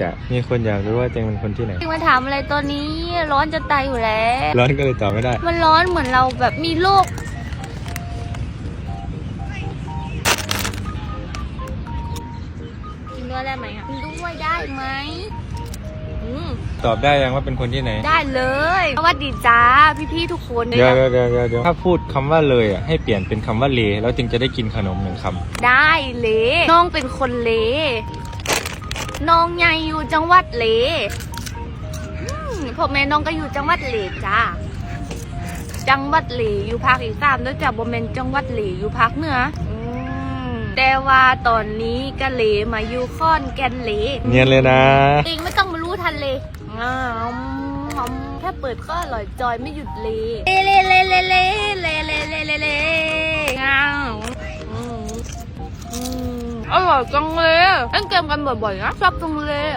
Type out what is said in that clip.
จะมีคนอยากรู้ว่าเจงเป็นคนที่ไหนมาถามอะไรตอนนี้ร้อนจะตายอยู่แล้ว ร้อนก็เลยตอบไม่ได้ มันร้อนเหมือนเราแบบมีโรคกินด้วยได้ไหมอะกินด้วยได้ไหมอืมตอบได้ยังว่าเป็นคนที่ไหน ได้เลยสวัสดีจ้าพี่ๆทุกคนเดี๋ยวเดี๋ยวเดี๋ยวเดี๋ยวถ้าพูดคำว่าเลยอะให้เปลี่ยนเป็นคำว่าเลแล้วจึงจะได้กินขนมหนึ่งคำได้เลน้องเป็นคนเล น้องใหญ่อยู่จังหวัดเลอืมพ่อแม่น้องก็อยู่จังหวัดเลจ้า จังหวัดเลอยู่ภาคอีสานด้วยจ้ะบ่แม่นจังหวัดเลอยู่ภาคเหนืออืมแต่ว่าตอนนี้ก็เลมาอยู่ค่อนแก่นเลเนียนเลยนะเองไม่ต้องมารู้ทันเลยอ้าวอืมแค่เปิดก็อร่อยจอยไม่หยุดเลยเลเลเลเลเลเลเลเลเล อร่อยจังเลยเล่นเกมกันบ่อยๆนะชอบจังเลย